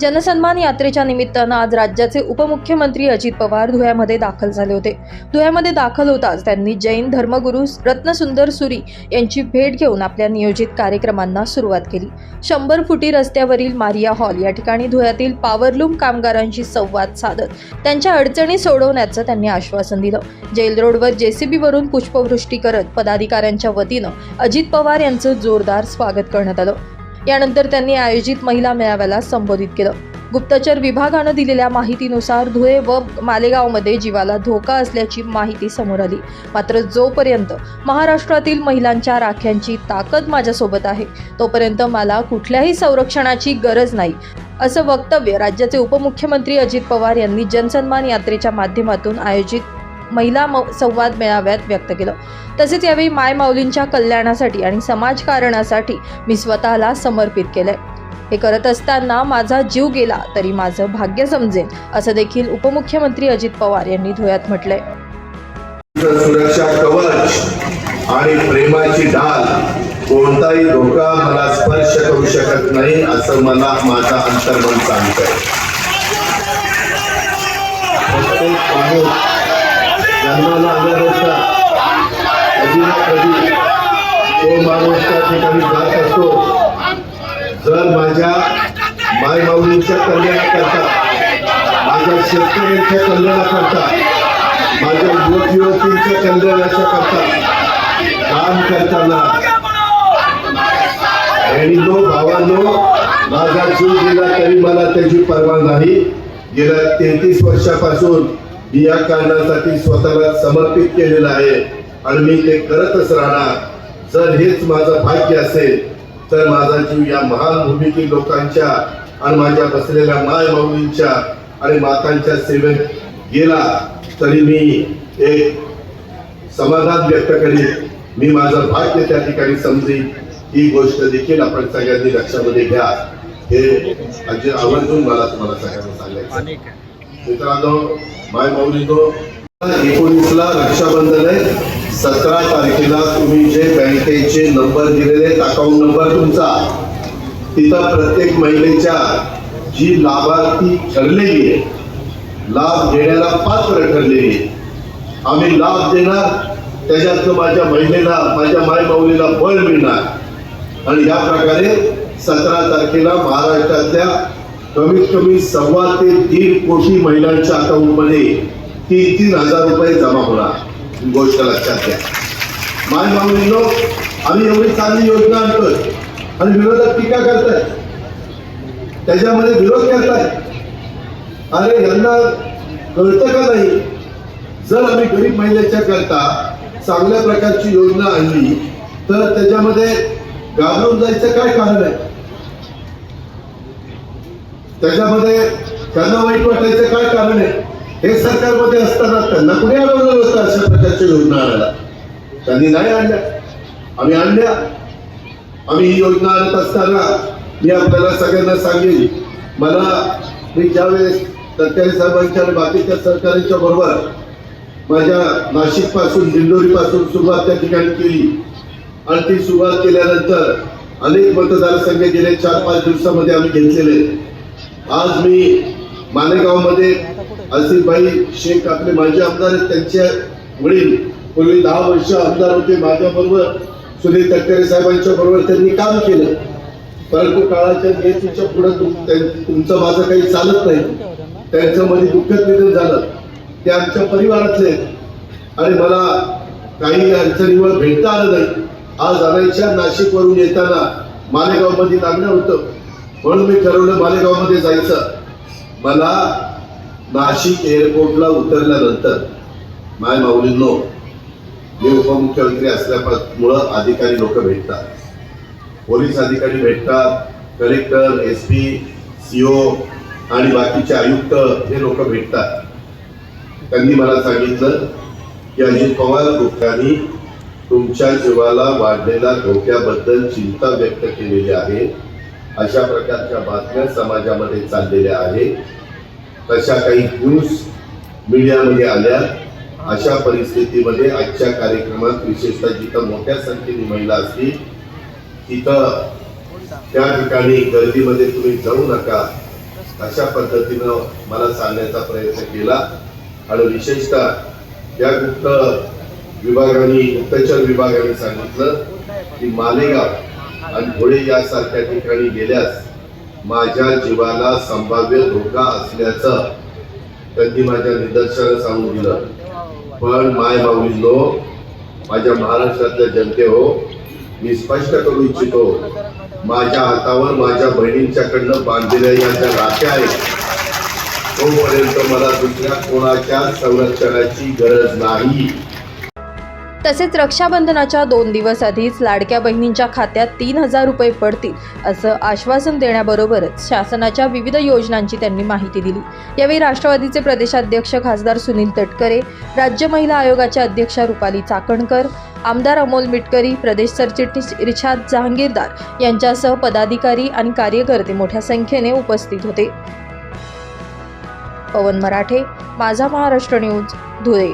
जनसन्मान यात्रेच्या निमित्तानं आज राज्याचे उपमुख्यमंत्री अजित पवार धुळ्यामध्ये दाखल झाले होते. धुळ्यामध्ये दाखल होताच त्यांनी जैन धर्मगुरू रत्नसुंदर सुरी यांची भेट घेऊन आपल्या नियोजित कार्यक्रमांना सुरुवात केली. शंभर फुटी रस्त्यावरील मारिया हॉल या ठिकाणी धुळ्यातील पावरलूम कामगारांशी संवाद साधत त्यांच्या अडचणी सोडवण्याचं त्यांनी आश्वासन दिलं. जेल रोडवर जेसीबीवरून पुष्पवृष्टी करत पदाधिकाऱ्यांच्या वतीनं अजित पवार यांचं जोरदार स्वागत करण्यात आलं. यानंतर त्यांनी आयोजित महिला मेळाव्याला संबोधित केलं. गुप्तचर विभागानं दिलेल्या माहितीनुसार धुळे व मालेगावमध्ये जीवाला धोका असल्याची माहिती समोर आली. मात्र जोपर्यंत महाराष्ट्रातील महिलांच्या राख्यांची ताकद माझ्यासोबत आहे तोपर्यंत मला कुठल्याही संरक्षणाची गरज नाही असं वक्तव्य राज्याचे उपमुख्यमंत्री अजित पवार यांनी जनसन्मान यात्रेच्या माध्यमातून आयोजित महिला म संवाद मेळाव्यात व्यक्त केलं. तसेच यावेळी माय माऊलींच्या कल्याणासाठी आणि समाजकारणासाठी मी स्वतःला समर्पित केलंय. हे करत असताना माझा जीव गेला तरी माझं भाग्य समजेल असं देखील उपमुख्यमंत्री अजित पवार यांनी धुळ्यात म्हटलंय. सुरक्षा कवच आणि प्रेमाची डाल कोणताही धोका मला स्पर्श करू शकत नाही असं मला माझा अंतर्मन सांगतंय. प्रत्येक माणूस जन्माला कधी ना कधी तो माणूस त्या ठिकाणी जात असतो. जर माझ्या माय कल्याणाकरता माझ्या शेतकऱ्यांच्या कल्याणाकरता माझ्या युवक युवतींच्या कल्याणाच्या करता काम करताना बहिणीनो भावांनो माझा जीव गेला तरी मला त्याची पर्वा नाही. गेल्या तेहतीस वर्षापासून मी या कारणासाठी स्वतःला समर्पित केलेलं आहे आणि मी ते करतच राहणार. जर हेच माझं भाग्य असेल तर माझा जीव या महान भूमीतील लोकांच्या आणि माझ्या बसलेल्या माय माऊलींच्या आणि मातांच्या सेवेत गेला तरी मी एक समाधान व्यक्त करीन. मी माझं भाग्य त्या ठिकाणी समजेन. ही गोष्ट देखील आपण सगळ्यांनी लक्षामध्ये घ्या. हे आवर्जून मला तुम्हाला सगळ्यांना सांगायचं मित्रांनो माय माऊलीनो एकोणीसला रक्षाबंधन आहे सतरा तारखेला तुम्ही जे बँकेचे नंबर दिलेले आहेत अकाउंट नंबर तुमचा तिथं प्रत्येक महिलेच्या जी लाभार्थी ठरलेली आहे लाभ घेण्याला पात्र ठरलेली आहे. आम्ही लाभ देणार त्याच्यातनं माझ्या महिलेला माझ्या माय माऊलीला बळ मिळणार आणि या प्रकारे सतरा तारखेला महाराष्ट्रातल्या कमीत कमी सव्वा ते दीड कोटी महिलांच्या अकाउंटमध्ये तीन तीन हजार रुपये जमा होणार. गोष्ट लक्षात घ्या. माय मागणी आम्ही एवढी चांगली योजना आणतोय आणि विरोधक टीका करताय त्याच्यामध्ये विरोध करताय अरे यांना कळतं का नाही? जर आम्ही गरीब महिलेच्या करता चांगल्या प्रकारची योजना आणली तर त्याच्यामध्ये घाबरून जायचं काय कारण आहे? त्याच्यामध्ये त्यांना वाईट वाटायचं काय कारण आहे? हे सरकारमध्ये असताना त्यांना कुणी अडवलं होतं अशा प्रकारच्या योजना आणायला? त्यांनी नाही आणल्या. आम्ही आणल्या. आम्ही ही योजना आणत असताना मी आपल्याला सगळ्यांना सांगेन मला मी ज्यावेळेस सरकारी साहेबांच्या आणि बाकीच्या सरकारांच्या बरोबर माझ्या नाशिकपासून दिंडोरी पासून सुरुवात त्या ठिकाणी केली. आणि ती सुरुवात केल्यानंतर अनेक मतदारसंघ गेले चार पाच दिवसामध्ये आम्ही घेतलेले. आज मी मालेगावमध्ये आसिफभाई शेख आपले माजी आमदार त्यांचे वडील पूर्वी दहा वर्ष आमदार होते. माझ्याबरोबर सुनील तटकरे साहेबांच्या बरोबर त्यांनी काम केलं. परंतु काळाच्या नियतीच्या पुढे तुमचं माझं काही चालत नाही. त्यांचं मध्ये दुःखद निधन झालं. ते आमच्या परिवारातले आणि मला काही अडचणीवर भेटता आलं नाही. आज आणायच्या नाशिकवरून येताना मालेगावमध्ये लागणं होतं. म्हणून मी ठरवलं मालेगावमध्ये जायचं. मला नाशिक एअरपोर्टला उतरल्यानंतर माय माऊलींनो मी उपमुख्यमंत्री असल्यामुळं अधिकारी लोक भेटतात. पोलीस अधिकारी भेटतात कलेक्टर एस पी सीओ आणि बाकीचे आयुक्त हे लोक भेटतात. त्यांनी मला सांगितलं की अजित पवार गुप्तांनी तुमच्या जीवाला वाढलेल्या धोक्याबद्दल चिंता व्यक्त केलेली आहे. अशा प्रकारच्या बातम्या समाजामध्ये चाललेल्या आहेत. तशा काही न्यूज मीडियामध्ये आल्या. अशा परिस्थितीमध्ये आजच्या कार्यक्रमात विशेषतः जिथं मोठ्या संख्येने महिला असतील तिथं त्या ठिकाणी गर्दीमध्ये तुम्ही जाऊ नका. अशा पद्धतीनं मला सांगण्याचा प्रयत्न केला. आणि विशेषतः या गुप्त विभागाने गुप्तचर विभागाने सांगितलं की मालेगाव आणि पुढे यासारख्या ठिकाणी गेल्यास माझ्या जीवाला संभाव्य धोका असल्याचं त्यांनी माझ्या निदर्शनास सांगून दिलं. पण माय माऊलींनो माझ्या महाराष्ट्रातल्या जनते हो मी स्पष्ट करू इच्छितो माझ्या हातावर माझ्या बहिणींच्याकडनं बांधलेल्या या ज्या राख्या आहेत तोपर्यंत मला दुसऱ्या कोणाच्या संरक्षणाची गरज नाही. तसेच रक्षाबंधनाच्या दोन दिवस आधीच लाडक्या बहिणींच्या खात्यात तीन हजार रुपये पडतील असं आश्वासन देण्याबरोबरच शासनाच्या विविध योजनांची त्यांनी माहिती दिली. यावेळी राष्ट्रवादीचे प्रदेशाध्यक्ष खासदार सुनील तटकरे राज्य महिला आयोगाच्या अध्यक्षा रुपाली चाकणकर आमदार अमोल मिटकरी प्रदेश सरचिटणीस रिछाद जहांगीरदार यांच्यासह पदाधिकारी आणि कार्यकर्ते मोठ्या संख्येने उपस्थित होते. पवन मराठे माझा महाराष्ट्र न्यूज धुळे.